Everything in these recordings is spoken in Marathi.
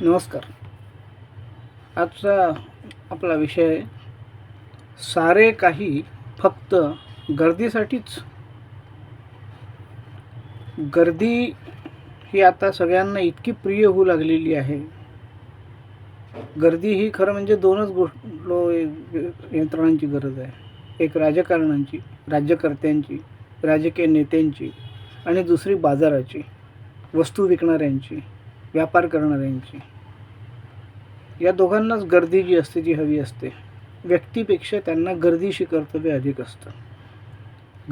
नमस्कार. आजचा आपला विषय आहे सारे काही फक्त गर्दीसाठीच. गर्दी ही आता सगळ्यांना इतकी प्रिय होऊ लागलेली आहे. गर्दी ही खरं म्हणजे दोनच गोष्ट यंत्रणांची गरज आहे. एक राजकारणांची राज्यकर्त्यांची राजकीय नेत्यांची आणि दुसरी बाजाराची वस्तू विकणाऱ्यांची. व्यापार करणाऱ्यांची. या दोघांनाच गर्दी जी असते ती हवी असते व्यक्तीपेक्षा त्यांना गर्दीशी कर्तव्य अधिक असतं.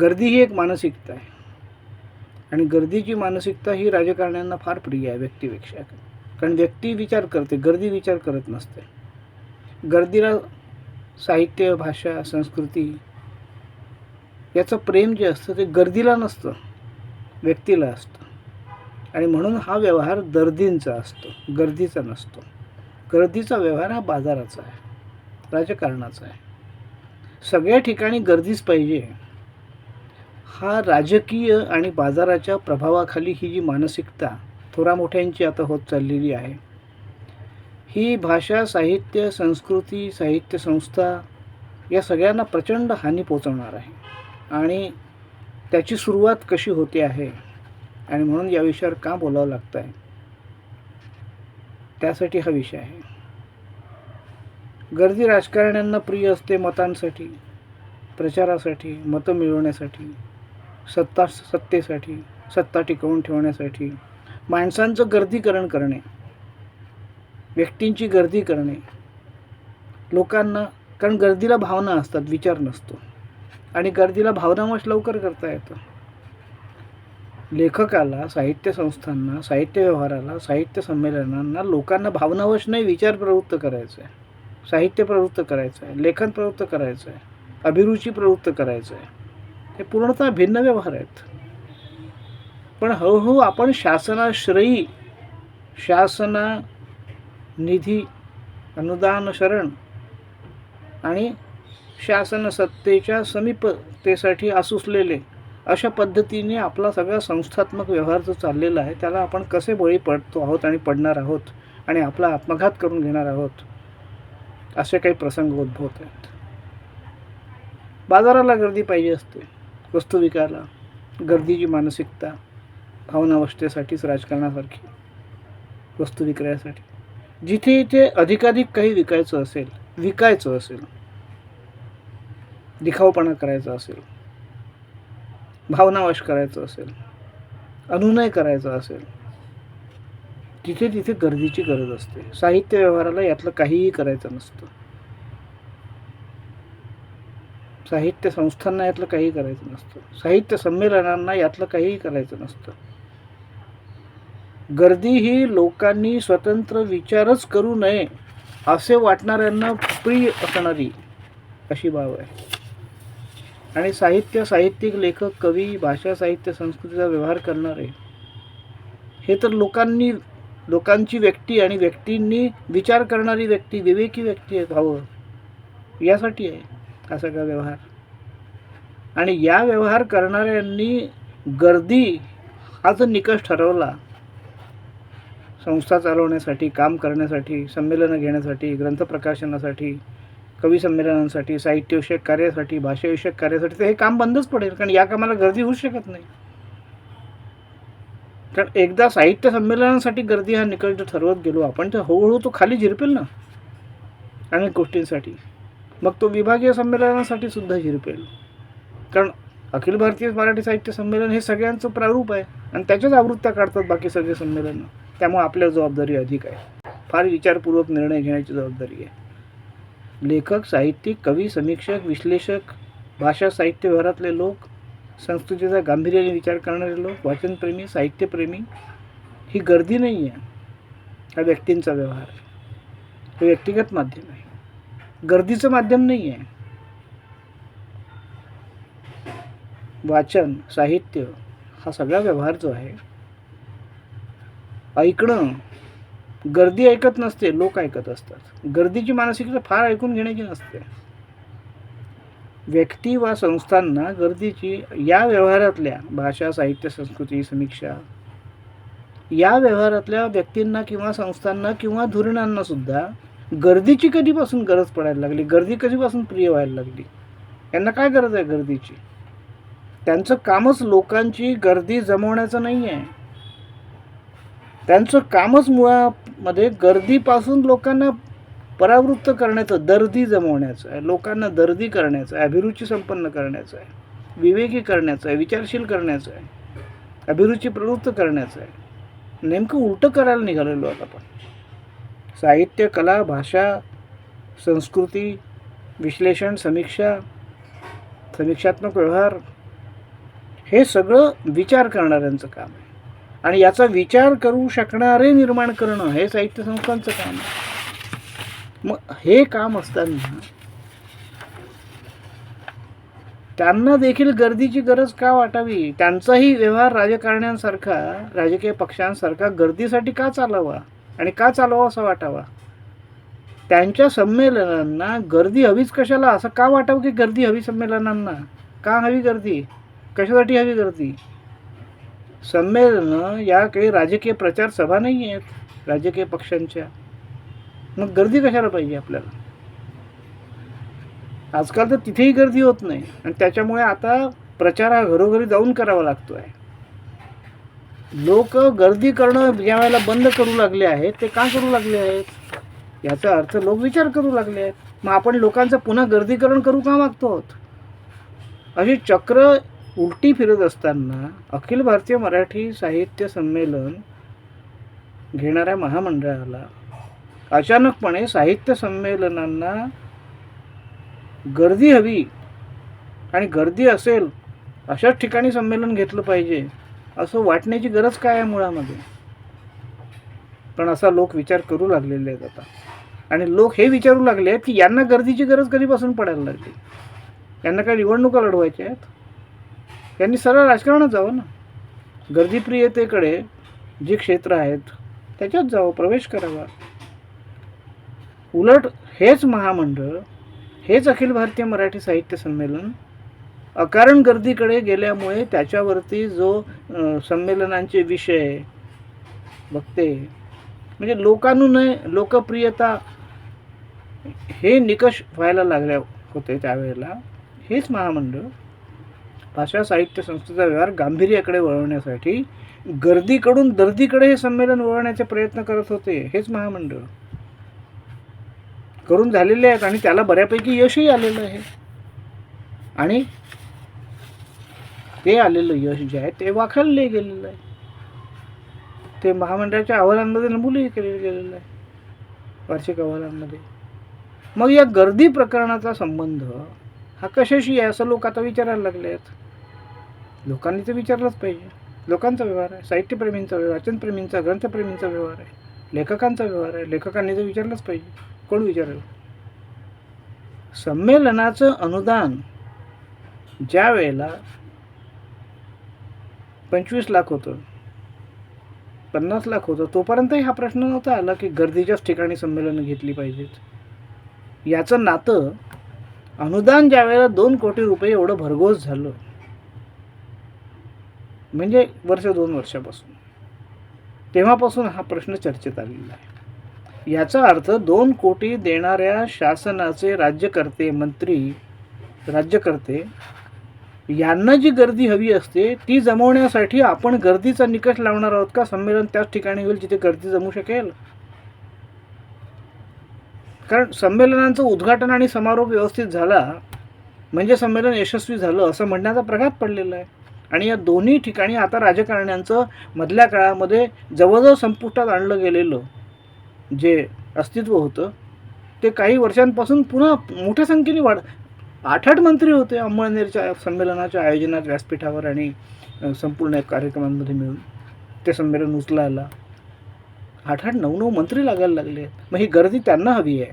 गर्दी ही एक मानसिकता आहे. आणि गर्दीची मानसिकता ही राजकारण्यांना फार प्रिय आहे व्यक्तीपेक्षा. कारण व्यक्ती विचार करते गर्दी विचार करत नसते. गर्दीला साहित्य भाषा संस्कृती याचं प्रेम जे असतं ते गर्दीला नसतं व्यक्तीला असतं. आणि म्हणून हा व्यवहार दर्दींचा असतो गर्दीचा नसतो. गर्दीचा व्यवहार हा बाजाराचा आहे राजकारणाचा आहे. सगळ्या ठिकाणी गर्दीच पाहिजे. हा राजकीय आणि बाजाराच्या प्रभावाखाली ही जी मानसिकता थोरा मोठ्यांची आता होत चाललेली आहे. ही भाषा साहित्य संस्कृती साहित्य संस्था या सगळ्यांना प्रचंड हानी पोचवणार आहे. आणि त्याची सुरुवात कशी होते आहे आणि म्हणून या विषयावर का बोलावं लागतं आहे त्यासाठी हा विषय आहे. गर्दी राजकारण्यांना प्रिय असते मतांसाठी प्रचारासाठी मतं मिळवण्यासाठी सत्ता सत्तेसाठी सत्ता टिकवून ठेवण्यासाठी माणसांचं गर्दीकरण करणे व्यक्तींची गर्दी करणे लोकांना कारण गर्दीला भावना असतात विचार नसतो. आणि गर्दीला भावनावश लवकर करता येतं. लेखकाला साहित्य संस्थांना साहित्य व्यवहाराला साहित्य संमेलनांना लोकांना भावनावश नाही विचार प्रवृत्त करायचं आहे साहित्य प्रवृत्त करायचं आहे लेखन प्रवृत्त करायचं आहे अभिरुची प्रवृत्त करायचं आहे हे पूर्णतः भिन्न व्यवहार आहेत. पण हळूहळू आपण शासनाश्रयी शासना निधी अनुदान शरण आणि शासन सत्तेच्या समीपतेसाठी आसुसलेले अशा पद्धतीने आपला सगळा संस्थात्मक व्यवहार जो चाललेला आहे त्याला आपण कसे बळी पडतो आहोत आणि पडणार आहोत आणि आपला आत्मघात करून घेणार आहोत असे काही प्रसंग उद्भवत आहेत. बाजाराला गर्दी पाहिजे असते वस्तू विकायला गर्दीची मानसिकता भावनावस्थेसाठीच राजकारणासारखी वस्तू विक्रयासाठी. जिथे इथे अधिकाधिक काही विकायचं असेल विकायचं असेल दिखावपणा करायचा असेल भावनावश करायचं असेल अनुनय करायचा असेल तिथे तिथे गर्दीची गरज असते. साहित्य व्यवहाराला यातलं काहीही करायचं नसतं. साहित्य संस्थांना यातलं काही करायचं नसतं. साहित्य संमेलनांना यातलं काहीही करायचं नसतं. गर्दी ही लोकांनी स्वतंत्र विचारच करू नये असे वाटणाऱ्यांना प्रिय असणारी अशी बाब आहे. आणि साहित्य साहित्यिक लेखक कवी भाषा साहित्य संस्कृतीचा व्यवहार करणारे. हे तर लोकांनी लोकांची व्यक्ती आणि व्यक्तींनी विचार करणारी व्यक्ती विवेकी व्यक्ती आहे व्हावं यासाठी आहे हा सगळा व्यवहार. आणि या व्यवहार करणाऱ्यांनी गर्दी हा जो निकष ठरवला. संस्था चालवण्यासाठी काम करण्यासाठी संमेलनं घेण्यासाठी ग्रंथ प्रकाशनासाठी कवी संमेलनांसाठी साहित्यविषयक कार्यासाठी भाषाविषयक कार्यासाठी तर हे काम बंदच पडेल कारण या कामाला गर्दी होऊ शकत नाही. कारण एकदा साहित्य संमेलनासाठी गर्दी हा निकष जर ठरवत गेलो आपण तर हळूहळू तो खाली झिरपेल ना अनेक गोष्टींसाठी. मग तो विभागीय संमेलनासाठी सुद्धा झिरपेल. कारण अखिल भारतीय मराठी साहित्य संमेलन हे सगळ्यांचं प्रारूप आहे आणि त्याच्याच आवृत्त्या काढतात बाकी सगळे संमेलनं. त्यामुळे आपल्या जबाबदारी अधिक आहे. फार विचारपूर्वक निर्णय घेण्याची जबाबदारी आहे. लेखक साहित्यिक कवी समीक्षक विश्लेषक भाषा साहित्य व्यवहारातले लोक संस्कृतीचा गांभीर्याने विचार करणारे लोक वाचनप्रेमी साहित्यप्रेमी ही गर्दी नाही आहे हा व्यक्तींचा व्यवहार. आहे हे व्यक्तिगत माध्यम आहे. गर्दीचं माध्यम नाही आहे वाचन साहित्य हा सगळा व्यवहार जो आहे ऐकणं गर्दी ऐकत नसते लोक ऐकत असतात. गर्दीची मानसिकता फार ऐकून घेण्याची नसते. व्यक्ती वा संस्थांना गर्दीची या व्यवहारातल्या भाषा साहित्य संस्कृती समीक्षा या व्यवहारातल्या व्यक्तींना किंवा संस्थांना किंवा धोरणांना सुद्धा गर्दीची कधीपासून गरज पडायला लागली? गर्दी कधीपासून प्रिय व्हायला लागली? यांना काय गरज आहे गर्दीची? त्यांचं कामच लोकांची गर्दी जमवण्याचं नाही आहे त्यांचं कामच मुळामध्ये गर्दीपासून लोकांना परावृत्त करण्याचं दर्दी जमवण्याचं आहे. लोकांना दर्दी करण्याचं आहे अभिरुची संपन्न करण्याचं आहे विवेकी करण्याचं आहे विचारशील करण्याचं आहे अभिरुची प्रवृत्त करण्याचं आहे. नेमकं उलटं करायला निघालेलो आहोत आपण. साहित्य कला भाषा संस्कृती विश्लेषण समीक्षा समीक्षात्मक व्यवहार हे सगळं विचार करणाऱ्यांचं काम आहे. आणि याचा विचार करू शकणारे निर्माण करणं हे साहित्य संस्थांचं काम आहे. मग हे काम असताना त्यांना देखील गर्दीची गरज का वाटावी? त्यांचाही व्यवहार राजकारण्यांसारखा राजकीय पक्षांसारखा गर्दीसाठी का चालावा आणि का चालावा असा वाटावा? त्यांच्या संमेलनांना गर्दी हवीच कशाला? असं का वाटावं की गर्दी हवी संमेलनांना? का हवी गर्दी? कशासाठी हवी गर्दी? संमेलनं या काही राजकीय प्रचार सभा नाही आहेत राजकीय पक्षांच्या. मग गर्दी कशाला पाहिजे आपल्याला? आजकाल तर तिथेही गर्दी होत नाही. आणि त्याच्यामुळे आता प्रचार हा घरोघरी जाऊन करावा लागतो आहे लोक गर्दी करणं ज्या वेळेला बंद करू लागले आहेत. ते का करू लागले आहेत? याचा अर्थ लोक विचार करू लागले आहेत. मग आपण लोकांचं पुन्हा गर्दीकरण करू का मागतो आहोत? अशी चक्र उलटी फिरत असताना अखिल भारतीय मराठी साहित्य संमेलन घेणाऱ्या महामंडळाला अचानकपणे साहित्य संमेलनांना गर्दी हवी आणि गर्दी असेल अशाच ठिकाणी संमेलन घेतलं पाहिजे असं वाटण्याची गरज काय आहे मुळामध्ये? पण असा लोक विचार करू लागलेले आहेत आता. आणि लोक हे विचारू लागले आहेत की यांना गर्दीची गरज कधीपासून पडायला लागली? यांना काय निवडणुका लढवायच्या आहेत? यांनी सरळ राजकारणात जावं ना. गर्दीप्रियतेकडे जी क्षेत्र आहेत त्याच्यात जावं प्रवेश करावा. उलट हेच महामंडळ हेच अखिल भारतीय मराठी साहित्य संमेलन अकारण गर्दीकडे गेल्यामुळे त्याच्यावरती जो संमेलनांचे विषय बघते म्हणजे लोकानुनय लोकप्रियता हे निकष व्हायला लागल्या होते त्यावेळेला. हेच महामंडळ. भाषा साहित्य संस्थेचा व्यवहार गांभीर्याकडे वळवण्यासाठी गर्दीकडून दर्दीकडे हे संमेलन वळवण्याचे प्रयत्न करत होते हेच महामंडळ. करून झालेले आहेत आणि त्याला बऱ्यापैकी यशही आलेलं आहे. आणि ते आलेलं यश जे आहे ते वाखाणले गेलेलं आहे. ते महामंडळाच्या अहवालांमध्ये नमूदही केलेलं गेलेलं आहे. वार्षिक अहवालांमध्ये. मग या गर्दी प्रकरणाचा संबंध हा कशाशी आहे असं लोक आता विचारायला लागले आहेत. लोकांनी तर विचारलंच पाहिजे. लोकांचा व्यवहार आहे साहित्यप्रेमींचा व्यवहार वाचनप्रेमींचा ग्रंथप्रेमींचा व्यवहार आहे लेखकांचा व्यवहार आहे लेखकांनी तर विचारलंच पाहिजे. कोण विचारेल? संमेलनाचं अनुदान ज्या वेळेला पंचवीस लाख होतं पन्नास लाख होतं तोपर्यंतही हा प्रश्न नव्हता आला की गर्दीच्याच ठिकाणी संमेलनं घेतली पाहिजेत. याचं नातं अनुदान ज्या वेळेला दोन कोटी रुपये एवढं भरघोस झालं म्हणजे वर्ष दोन वर्षापासून. तेव्हापासून हा प्रश्न चर्चेत आलेला आहे. याचा अर्थ दोन कोटी देणाऱ्या शासनाचे राज्यकर्ते मंत्री राज्यकर्ते यांना जी गर्दी हवी असते ती जमवण्यासाठी आपण गर्दीचा निकष लावणार आहोत का? संमेलन त्याच ठिकाणी होईल जिथे गर्दी जमू शकेल? कारण संमेलनांचं उद्घाटन आणि समारोप व्यवस्थित झाला म्हणजे संमेलन यशस्वी झालं असं म्हणण्याचा प्रघात पडलेला आहे. आणि या दोन्ही ठिकाणी आता राजकारण्यांचं मधल्या काळामध्ये जवळजवळ संपुष्टात आणलं गेलेलं जे अस्तित्व होतं ते काही वर्षांपासून पुन्हा मोठ्या संख्येने वाढ आठ आठ मंत्री होते अंमळनेरच्या संमेलनाच्या आयोजनात व्यासपीठावर आणि संपूर्ण कार्यक्रमांमध्ये मिळून. ते संमेलन उचलायला आठ आठ नऊ नऊ मंत्री लागायला लागले आहेत. मग ही गर्दी त्यांना हवी आहे.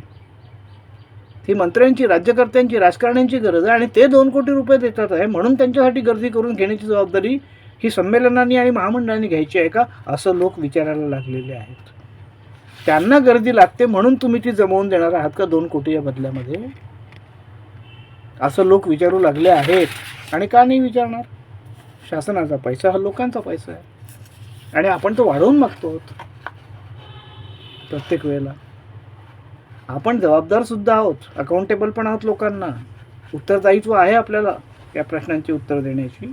ही मंत्र्यांची राज्यकर्त्यांची राजकारण्यांची गरज आहे आणि ते दोन कोटी रुपये देतात आहे म्हणून त्यांच्यासाठी गर्दी करून घेण्याची जबाबदारी ही संमेलनांनी आणि महामंडळांनी घ्यायची आहे का असं लोक विचारायला लागलेले आहेत. त्यांना गर्दी लागते म्हणून तुम्ही ती जमवून देणार आहात का दोन कोटी या बदल्यामध्ये? असं लोक विचारू लागले आहेत. आणि का नाही विचारणार? शासनाचा पैसा हा लोकांचा पैसा आहे. आणि आपण तो वाढवून मागतो प्रत्येक वेळेला. आपण जबाबदार सुद्धा आहोत अकाउंटेबल पण आहोत लोकांना. उत्तरदायित्व आहे आपल्याला या प्रश्नांची उत्तर देण्याची.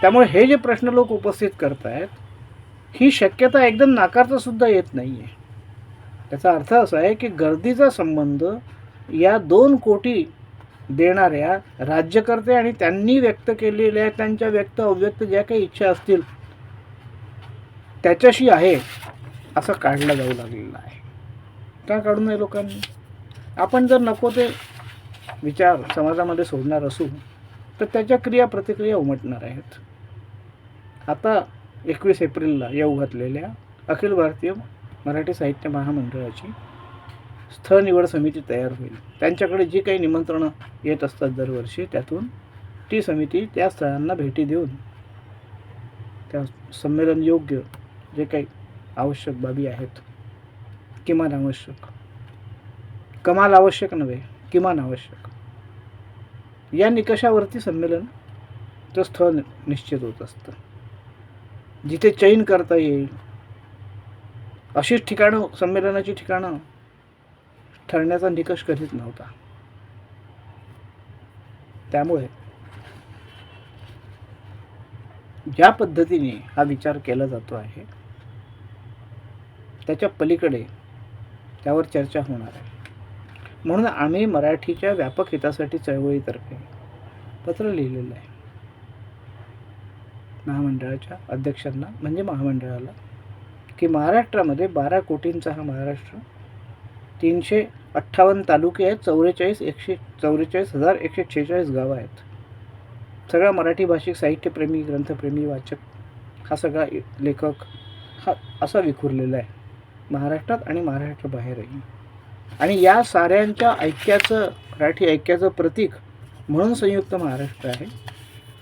त्यामुळे हे जे प्रश्न लोक उपस्थित करत आहेत ही शक्यता एकदम नाकारता सुद्धा येत नाही आहे त्याचा अर्थ असा आहे की गर्दीचा संबंध या दोन कोटी देणाऱ्या राज्यकर्ते आणि त्यांनी व्यक्त केलेल्या त्यांच्या व्यक्त अव्यक्त ज्या काही इच्छा असतील त्याच्याशी आहे असं काढलं जाऊ लागलेलं आहे. का काढू नये लोकांनी. आपण जर नको ते विचार समाजामध्ये सोडणार असू तर त्याच्या क्रिया प्रतिक्रिया उमटणार आहेत. आता एकवीस एप्रिलला येऊ घातलेल्या अखिल भारतीय मराठी साहित्य महामंडळाची स्थळ निवड समिती तयार होईल. त्यांच्याकडे जी काही निमंत्रणं येत असतात दरवर्षी त्यातून ती समिती त्या स्थळांना भेटी देऊन त्या संमेलन योग्य जे काही आवश्यक बाबी आहेत किमान आवश्यक. कमाल आवश्यक नव्हे किमान आवश्यक. या निकषावरती संमेलन ते स्थळ निश्चित होत असतं. जिथे चैन करता येईल अशीच ठिकाणं संमेलनाची ठिकाणं ठरण्याचा निकष कधीच नव्हता. त्यामुळे ज्या पद्धतीने हा विचार केला जातो आहे त्याच्या पलीकडे त्यावर चर्चा होणार आहे. म्हणून आम्ही मराठीच्या व्यापक हितासाठी चळवळीतर्फे पत्र लिहिलेलं आहे. महामंडळाच्या अध्यक्षांना म्हणजे महामंडळाला की महाराष्ट्रामध्ये बारा कोटींचा हा महाराष्ट्र तीनशे अठ्ठावन्न तालुके आहेत चौवेचाळीस एकशे चौवेचाळीस हजार एकशे छेचाळीस गावं आहेत. सगळा मराठी भाषिक साहित्यप्रेमी ग्रंथप्रेमी वाचक हा सगळा लेखक हा असा विखुरलेला आहे. महाराष्ट्रात आणि महाराष्ट्राबाहेरही आणि या साऱ्यांच्या ऐक्याचं मराठी ऐक्याचं प्रतीक म्हणून संयुक्त महाराष्ट्र आहे.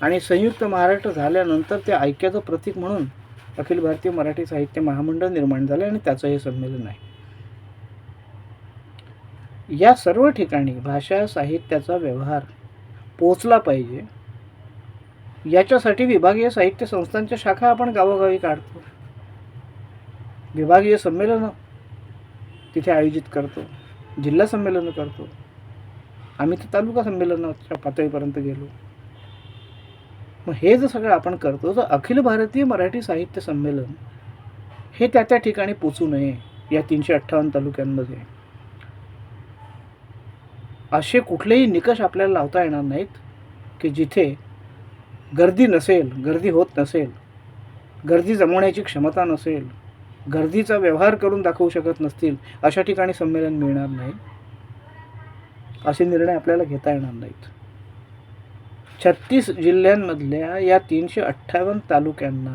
आणि संयुक्त महाराष्ट्र झाल्यानंतर त्या ऐक्याचं प्रतीक म्हणून अखिल भारतीय मराठी साहित्य महामंडळ निर्माण झालं आणि त्याचं हे संमेलन आहे. या सर्व ठिकाणी भाषा साहित्याचा व्यवहार पोचला पाहिजे. याच्यासाठी विभागीय साहित्य संस्थांच्या शाखा आपण गावोगावी काढतो. विभागीय संमेलनं तिथे आयोजित करतो जिल्हा संमेलनं करतो. आम्ही तर तालुका संमेलनाच्या पातळीपर्यंत गेलो. मग हे जर सगळं आपण करतो तर अखिल भारतीय मराठी साहित्य संमेलन हे त्या त्या ठिकाणी पोचू नये या तीनशे अठ्ठावन्न तालुक्यांमध्ये. असे कुठलेही निकष आपल्याला लावता येणार नाहीत की जिथे गर्दी नसेल गर्दी होत नसेल गर्दी जमवण्याची क्षमता नसेल गर्दीचा व्यवहार करून दाखवू शकत नसतील अशा ठिकाणी संमेलन मिळणार नाही. असे निर्णय आपल्याला घेता येणार नाहीत. छत्तीस जिल्ह्यांमधल्या या तीनशे अठ्ठावन्न तालुक्यांना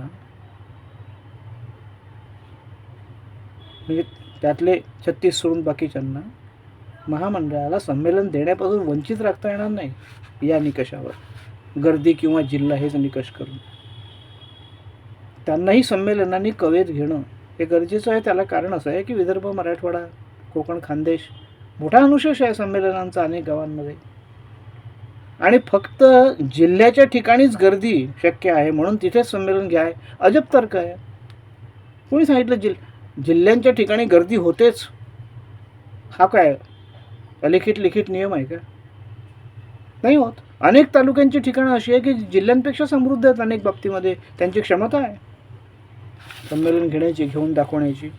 म्हणजे त्यातले छत्तीस सोडून बाकीच्यांना महामंडळाला संमेलन देण्यापासून वंचित राखता येणार नाही या निकषावर. गर्दी किंवा जिल्हा हेच निकष करून. त्यांनाही संमेलनाने कवेत घेणं हे गरजेचं आहे त्याला कारण असं आहे की विदर्भ मराठवाडा कोकण खानदेश मोठा अनुशेष आहे संमेलनांचा अनेक गावांमध्ये. आणि फक्त जिल्ह्याच्या ठिकाणीच गर्दी शक्य आहे म्हणून तिथेच संमेलन घ्याय अजब तर्क आहे. कोणी सांगितलं जिल जिल्ह्यांच्या ठिकाणी गर्दी होतेच? हा काय? अलिखित लिखित नियम आहे का? नाही होत. अनेक तालुक्यांची ठिकाणं अशी आहे की जिल्ह्यांपेक्षा समृद्ध आहेत अनेक बाबतीमध्ये. त्यांची क्षमता आहे. संमेलन घेण्याची घेऊन दाखवण्याची.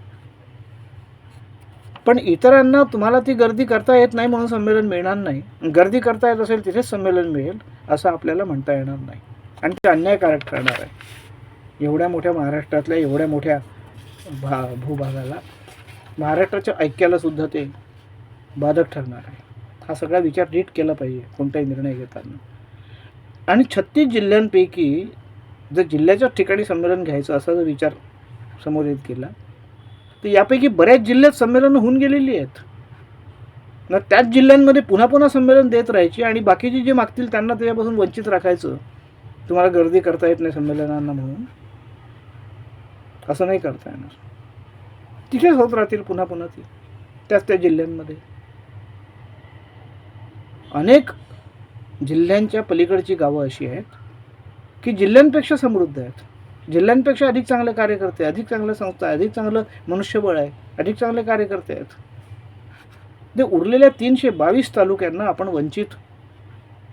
पण इतरांना तुम्हाला ती गर्दी करता येत नाही म्हणून संमेलन मिळणार नाही. गर्दी करता येत असेल तिथेच संमेलन मिळेल असं आपल्याला म्हणता येणार नाही. आणि ते अन्यायकारक ठरणार आहे. एवढ्या मोठ्या महाराष्ट्रातल्या एवढ्या मोठ्या भा भूभागाला महाराष्ट्राच्या ऐक्यालासुद्धा ते बाधक ठरणार आहे. हा सगळा विचार नीट केला पाहिजे कोणताही निर्णय घेताना. आणि छत्तीस जिल्ह्यांपैकी जर जिल्ह्याच्याच ठिकाणी संमेलन घ्यायचं असा जर विचार समोर येत गेला तर यापैकी बऱ्याच जिल्ह्यात संमेलनं होऊन गेलेली आहेत. मग त्याच जिल्ह्यांमध्ये पुन्हा पुन्हा संमेलन देत राहायची आणि बाकीचे जे मागतील त्यांना त्याच्यापासून वंचित राखायचं. तुम्हाला गर्दी करता येत नाही संमेलनांना म्हणून. असं नाही करता येणार. तिथेच होत राहतील पुन्हा पुन्हा ती. त्याच त्या जिल्ह्यांमध्ये. अनेक जिल्ह्यांच्या पलीकडची गावं अशी आहेत की जिल्ह्यांपेक्षा समृद्ध आहेत. जिल्ह्यांपेक्षा अधिक चांगले कार्यकर्ते अधिक चांगल्या संस्था आहे अधिक चांगलं मनुष्यबळ आहे अधिक चांगले कार्यकर्ते आहेत. ते उरलेल्या तीनशे बावीस तालुक्यांना आपण वंचित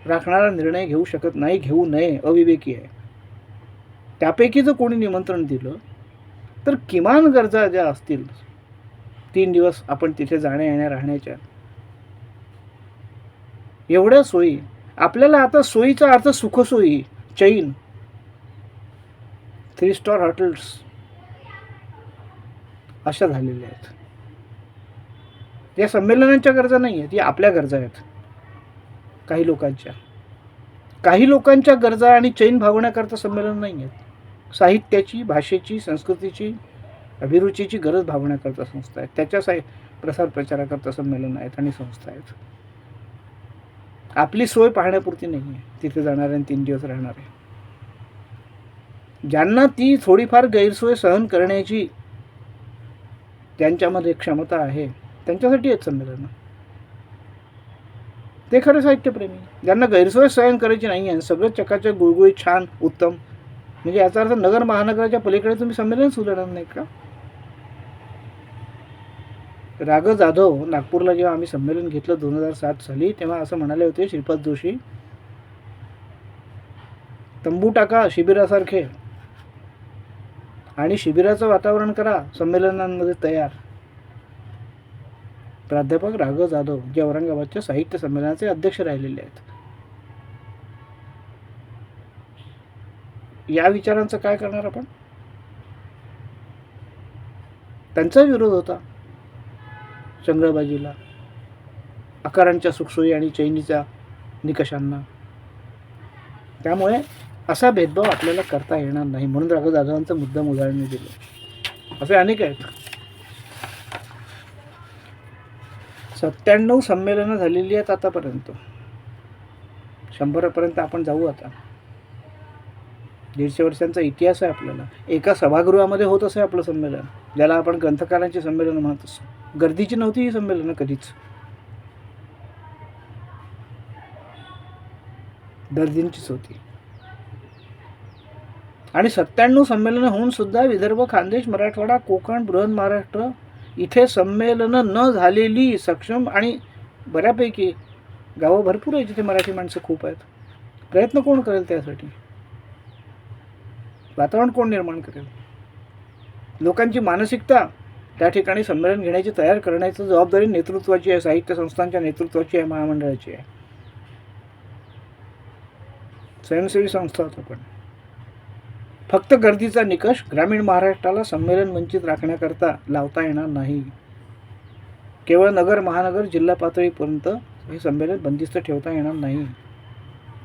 राखणारा निर्णय घेऊ शकत नाही घेऊ नये अविवेकी आहे. त्यापैकी जर कोणी निमंत्रण दिलं तर किमान गरजा ज्या असतील तीन दिवस आपण तिथे जाण्या येण्या राहण्याच्या. एवढ्या सोयी. आपल्याला आता सोयीचा अर्थ सुखसोयी. चैन थ्री स्टार हॉटेल्स अशा झालेल्या आहेत. या संमेलनांच्या गरजा नाही आहेत या आपल्या गरजा आहेत. काही लोकांच्या. काही लोकांच्या गरजा आणि चैन भागवण्याकरता संमेलन नाही आहेत. साहित्याची भाषेची संस्कृतीची अभिरुचीची गरज भागवण्याकरता संस्था आहेत. त्याच्या साय प्रसार प्रचाराकरता संमेलन आहेत आणि संस्था आहेत. आपली सोय पाहण्यापुरती नाही आहे. तिथे जाणार आणि तीन दिवस राहणार. आहे ज्यांना ती थोडीफार गैरसोय सहन करण्याची ज्यांच्यामध्ये क्षमता आहे त्यांच्यासाठी आहेत संमेलनं ते खरं साहित्यप्रेमी. ज्यांना गैरसोय सहन करायची नाही आहे सगळं चकाचक गुळगुळी छान उत्तम. म्हणजे याचा अर्थ नगर महानगराच्या पलीकडे तुम्ही संमेलन सुधारणार नाही का? राग जाधव नागपूरला जेव्हा आम्ही संमेलन घेतलं दोन हजार सात साली तेव्हा असं म्हणाले होते श्रीपाद जोशी तंबू टाका शिबिरासारखे आणि शिबिराचं वातावरण करा संमेलनांमध्ये तयार. प्राध्यापक राघव जाधव जे औरंगाबादच्या साहित्य संमेलनाचे अध्यक्ष राहिलेले आहेत. या विचारांचं काय करणार आपण? त्यांचा विरोध होता. चंद्रबाजीला आकारांच्या सुखसोयी आणि चैनीच्या निकषांना. त्यामुळे असा भेदभाव आपल्याला करता येणार नाही म्हणून राघव जाधवांचं मुद्दाम उदाहरण मी दिलं. असे अनेक आहेत. सत्त्याण्णव संमेलनं झालेली आहेत आतापर्यंत. शंभरापर्यंत आपण जाऊ आता. दीडशे वर्षांचा इतिहास आहे आपल्याला. एका सभागृहामध्ये होत असे आपलं संमेलन ज्याला आपण ग्रंथकारांची संमेलन म्हणत असतो. गर्दीची नव्हती ही संमेलनं कधीच. दर्दींचीच होती. आणि सत्त्याण्णव संमेलनं होऊन सुद्धा विदर्भ खानदेश मराठवाडा कोकण बृहन महाराष्ट्र इथे संमेलनं न झालेली सक्षम आणि बऱ्यापैकी गावं भरपूर आहे जिथे मराठी माणसं खूप आहेत. प्रयत्न कोण करेल त्यासाठी? वातावरण कोण निर्माण करेल? लोकांची मानसिकता त्या ठिकाणी संमेलन घेण्याची तयार करण्याची जबाबदारी नेतृत्वाची आहे साहित्य संस्थांच्या नेतृत्वाची आहे महामंडळाची आहे. स्वयंसेवी संस्था होत आपण. फक्त गर्दीचा निकष ग्रामीण महाराष्ट्राला संमेलन वंचित राखण्याकरता लावता येणार नाही. केवळ नगर महानगर जिल्हा पातळीपर्यंत हे संमेलन बंदिस्त ठेवता येणार नाही.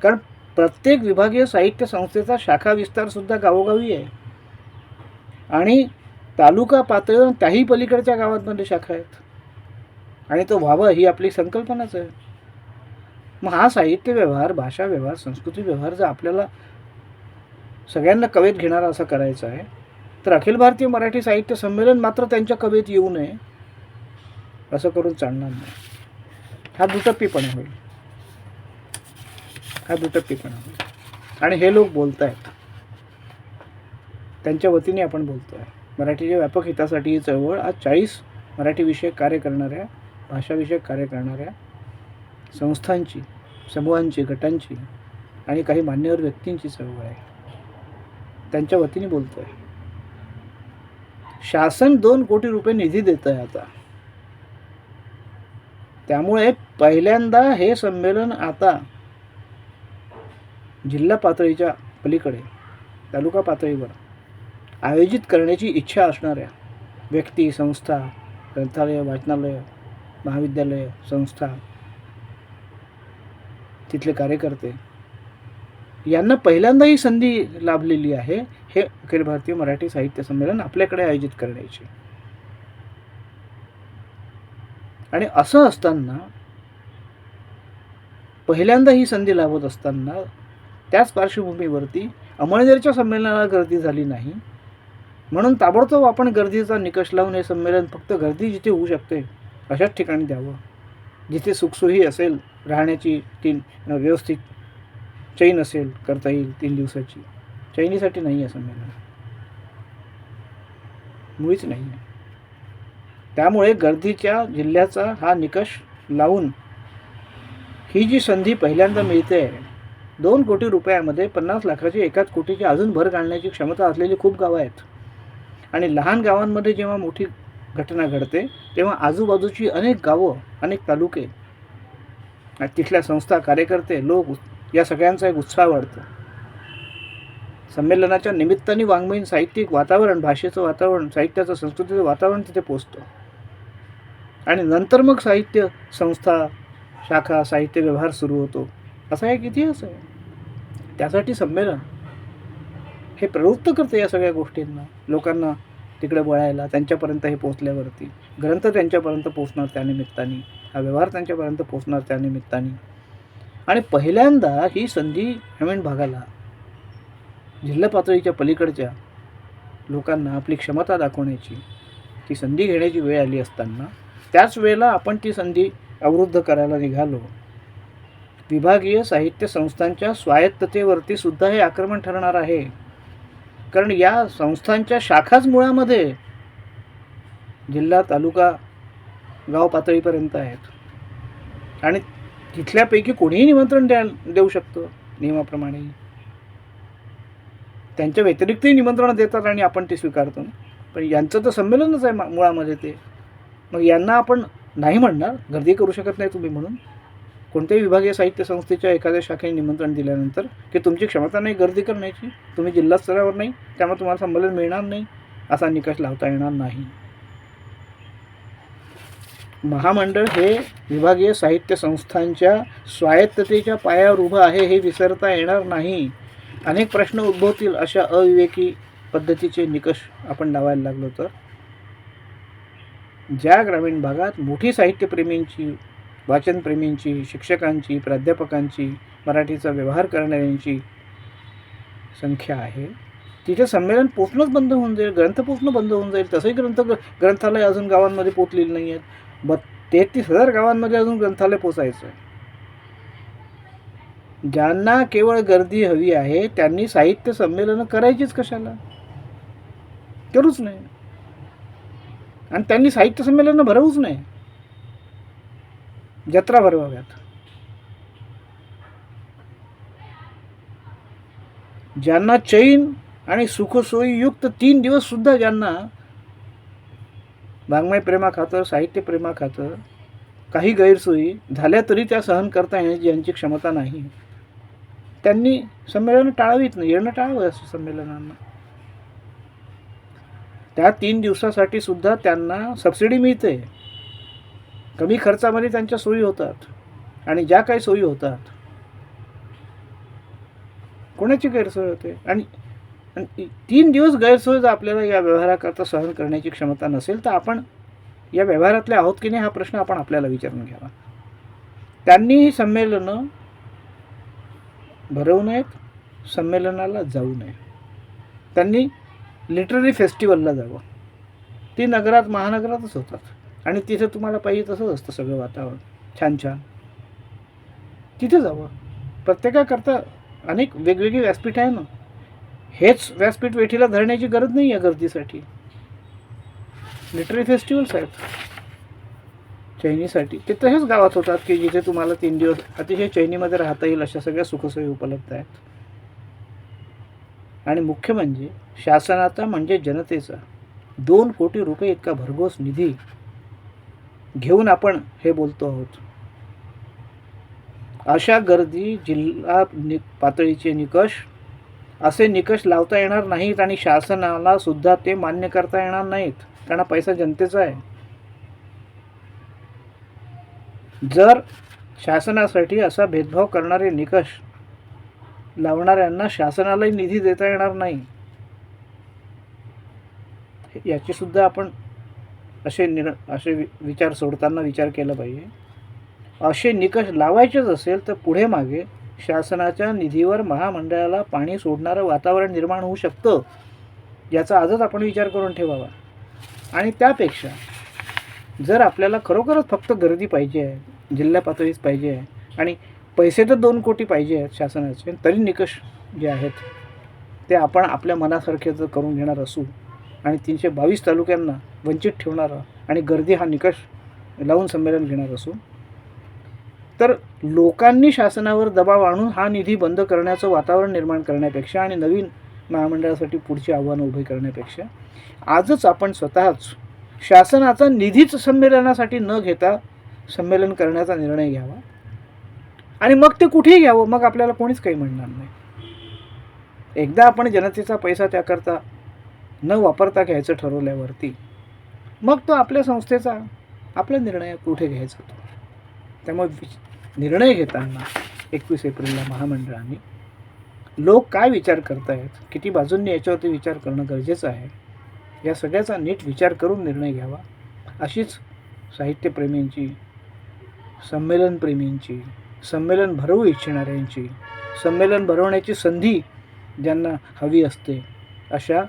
कारण प्रत्येक विभागीय साहित्य संस्थेचा शाखा विस्तारसुद्धा गावोगावी आहे. आणि तालुका पातळीवर त्याही पलीकडच्या गावांमध्ये शाखा आहेत. आणि तो व्हावं ही आपली संकल्पनाच आहे. मग हा साहित्य व्यवहार भाषा व्यवहार संस्कृती व्यवहार जर आपल्याला सगळ्यांना कवेत घेणारा असा करायचा आहे तर अखिल भारतीय मराठी साहित्य संमेलन मात्र त्यांच्या कवेत येऊ नये असं करून चालणार नाही. हा दुटप्पीपणा होईल. हा दुटप्पीपणा होईल आणि हे लोक बोलत आहेत त्यांच्या वतीने आपण बोलतो आहे मराठीच्या व्यापक हितासाठी ही चळवळ आज चाळीस मराठीविषयक कार्य करणाऱ्या भाषाविषयक कार्य करणाऱ्या संस्थांची समूहांची गटांची आणि काही मान्यवर व्यक्तींची चळवळ आहे. त्यांच्या वतीने बोलतो आहे शासन दोन कोटी रुपये निधी देत आहे आता. त्यामुळे पहिल्यांदा हे संमेलन आता जिल्हा पातळीच्या पलीकडे तालुका पातळीवर आयोजित करण्याची इच्छा असणाऱ्या व्यक्ती संस्था ग्रंथालय वाचनालय महाविद्यालय संस्था तिथले कार्यकर्ते यांना पहिल्यांदा ही संधी लाभलेली आहे हे अखिल भारतीय मराठी साहित्य संमेलन आपल्याकडे आयोजित करण्याची. आणि असं असताना पहिल्यांदा ही संधी लाभत असताना त्याच पार्श्वभूमीवरती अमळनेरच्या संमेलनाला गर्दी झाली नाही. म्हणून ताबडतोब आपण गर्दीचा निकष लावून हे संमेलन फक्त गर्दी जिथे होऊ शकते अशाच ठिकाणी द्यावं. जिथे सुखसोयी असेल राहण्याची तीन व्यवस्थित चैन असेल करता येईल तीन दिवसाची. चैनीसाठी नाही आहे संमेलन मुळीच नाही. आहे त्यामुळे गर्दीच्या जिल्ह्याचा हा निकष लावून ही जी संधी पहिल्यांदा मिळते आहे दोन कोटी रुपयामध्ये पन्नास लाखाची एकाच कोटीची अजून भर घालण्याची क्षमता असलेली खूप गावं आहेत. आणि लहान गावांमध्ये जेव्हा मोठी घटना घडते तेव्हा आजूबाजूची अनेक गावं अनेक तालुके तिथल्या संस्था कार्यकर्ते लोक या सगळ्यांचा एक उत्साह वाढतो. संमेलनाच्या निमित्ताने वाङ्मयीन साहित्यिक वातावरण भाषेचं वातावरण साहित्याचं संस्कृतीचं वातावरण तिथे पोचतं आणि नंतर मग साहित्य संस्था शाखा साहित्य व्यवहार सुरू होतो. असा एक इतिहास आहे. त्यासाठी संमेलन. हे प्रवृत्त करते या सगळ्या गोष्टींना. लोकांना तिकडे वळायला त्यांच्यापर्यंत हे पोचल्यावरती ग्रंथ त्यांच्यापर्यंत पोचणार त्यानिमित्ताने हा व्यवहार त्यांच्यापर्यंत पोचणार त्यानिमित्ताने आणि पहिल्यांदा ही संधी ग्रामीण भागाला जिल्हा पातळीच्या पलीकडच्या लोकांना आपली क्षमता दाखवण्याची ती संधी घेण्याची वेळ आली असताना त्याच वेळेला आपण ती संधी अवरुद्ध करायला निघालो. विभागीय साहित्य संस्थांच्या स्वायत्ततेवरती सुद्धा हे आक्रमण ठरणार आहे. कारण या संस्थांच्या शाखाच मुळामध्ये जिल्हा तालुका गाव पातळीपर्यंत आहेत. आणि तिथल्यापैकी कोणीही निमंत्रण द्या देऊ शकतो नियमाप्रमाणे. त्यांच्या व्यतिरिक्तही निमंत्रणं देतात आणि आपण ते स्वीकारतो. पण यांचं तर संमेलनच आहे मुळामध्ये ते. मग यांना आपण नाही म्हणणार गर्दी करू शकत नाही तुम्ही म्हणून. कोणत्याही विभागीय साहित्य संस्थेच्या एखाद्या शाखेने निमंत्रण दिल्यानंतर की तुमची क्षमता नाही गर्दी करण्याची तुम्ही जिल्हा स्तरावर नाही त्यामुळे तुम्हाला संमेलन मिळणार नाही असा निकष लावता येणार नाही. महामंडळ हे विभागीय साहित्य संस्थांच्या स्वायत्ततेच्या पायावर उभं आहे हे विसरता येणार नाही. अनेक प्रश्न उद्भवतील अशा अविवेकी पद्धतीचे निकष आपण लावायला लागलो तर. ज्या ग्रामीण भागात मोठी साहित्यप्रेमींची वाचनप्रेमींची शिक्षकांची प्राध्यापकांची मराठीचा व्यवहार करणाऱ्यांची संख्या आहे. तिथे संमेलन पोचणंच बंद होऊन जाईल ग्रंथ पोचणं बंद होऊन जाईल. तसंही ग्रंथ ग्रंथालय अजून गावांमध्ये पोचलेली नाही आहेत ब तेहतीस हजार गावांमध्ये अजून ग्रंथालय पोचायचं आहे. ज्यांना केवळ गर्दी हवी आहे त्यांनी साहित्य संमेलनं करायचीच कशाला? करूच नाही आणि त्यांनी साहित्य संमेलनं भरवूच नाही जत्रा भरवाव्यात ज्यांना चैन आणि सुखसोयीयुक्त तीन दिवस सुद्धा ज्यांना वाङ्मय प्रेमा खातर साहित्य प्रेमा खातर काही गैरसोयी झाल्या तरी त्या सहन करता येण्याची ज्यांची क्षमता नाही त्यांनी संमेलनं टाळावीत नाही येणं टाळावं असं संमेलनांना. त्या तीन दिवसासाठी सुद्धा त्यांना सबसिडी मिळते. कमी खर्चामध्ये त्यांच्या सोयी होतात आणि ज्या काही सोयी होतात कोणाची गैरसोय होते? आणि तीन दिवस गैरसोय जर आपल्याला या व्यवहाराकरता सहन करण्याची क्षमता नसेल तर आपण या व्यवहारातले आहोत की नाही हा प्रश्न आपण आपल्याला विचारून घ्यावा. त्यांनी ही संमेलनं भरवू नयेत संमेलनाला जाऊ नये. त्यांनी लिटररी फेस्टिवलला जावं. ती नगरात महानगरातच होतात. आणि तिथे तुम्हाला पाहिजे तसंच असतं सगळं वातावरण. छान छान. तिथे जावं. प्रत्येकाकरता अनेक वेगवेगळी व्यासपीठ आहे ना. हेच व्यासपीठ वेठीला धरण्याची गरज नाही आहे गर्दीसाठी. लिटररी फेस्टिवल्स आहेत. चैनीसाठी. ते तसेच गावात होतात की जिथे तुम्हाला तीन दिवस अतिशय चैनीमध्ये राहता येईल अशा सगळ्या सुखसोयी उपलब्ध आहेत. आणि मुख्य म्हणजे शासनाचा म्हणजे जनतेचा. दोन कोटी रुपये इतका भरघोस निधी घेऊन आपण हे बोलतो आहोत. अशा गर्दी जिल्हा नि पातळीचे निकष असे निकष लावता येणार नाहीत आणि शासनाला सुद्धा ते मान्य करता येणार नाहीत. कारण पैसा जनतेचा आहे. जर शासनासाठी असा भेदभाव करणारे निकष लावणाऱ्यांना शासनालाही निधी देता येणार नाही. याची सुद्धा आपण असे निर असे वि- विचार सोडताना विचार केला पाहिजे. असे निकष लावायचेच असेल तर पुढे मागे शासनाच्या निधीवर महामंडळाला पाणी सोडणारं वातावरण निर्माण होऊ शकतं याचा आजच आपण विचार करून ठेवावा. आणि त्यापेक्षा जर आपल्याला खरोखरच फक्त गर्दी पाहिजे आहे जिल्हा पातळीच पाहिजे आहे आणि पैसे तर दोन कोटी पाहिजे आहेत शासनाचे तरी निकष जे आहेत ते आपण आपल्या मनासारखे जर करून घेणार असू आणि तीनशे बावीस तालुक्यांना वंचित ठेवणारा आणि गर्दी हा निकष लावून संमेलन घेणार असून तर लोकांनी शासनावर दबाव आणून हा निधी बंद करण्याचं वातावरण निर्माण करण्यापेक्षा आणि नवीन महामंडळासाठी पुढची आव्हानं उभी करण्यापेक्षा आजच आपण स्वतःच शासनाचा निधीच संमेलनासाठी न घेता संमेलन करण्याचा निर्णय घ्यावा. आणि मग ते कुठेही घ्यावं मग आपल्याला कोणीच काही म्हणणार नाही. एकदा आपण जनतेचा पैसा त्याकरता न वापरता घ्यायचं ठरवल्यावरती मग तो आपल्या संस्थेचा आपला निर्णय कुठे घ्यायचा तो? त्यामुळे वि- निर्णय घेताना एकवीस एप्रिलला महामंडळाने लोक काय विचार करतायत? किती बाजूंनी याच्यावरती विचार करणं गरजेचं आहे? या सगळ्याचा नीट विचार करून निर्णय घ्यावा. अशीच साहित्यप्रेमींची संमेलनप्रेमींची संमेलन भरवू इच्छिणाऱ्यांची संमेलन भरवण्याची संधी ज्यांना हवी असते अशा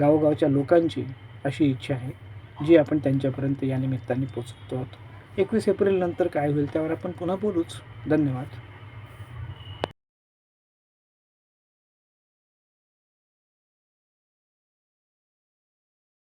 गावोगावच्या लोकांची अशी इच्छा आहे जी आपण त्यांच्यापर्यंत या निमित्ताने पोचवतो आहोत. एकवीस एप्रिल नंतर काय होईल त्यावर आपण पुन्हा बोलूच. धन्यवाद.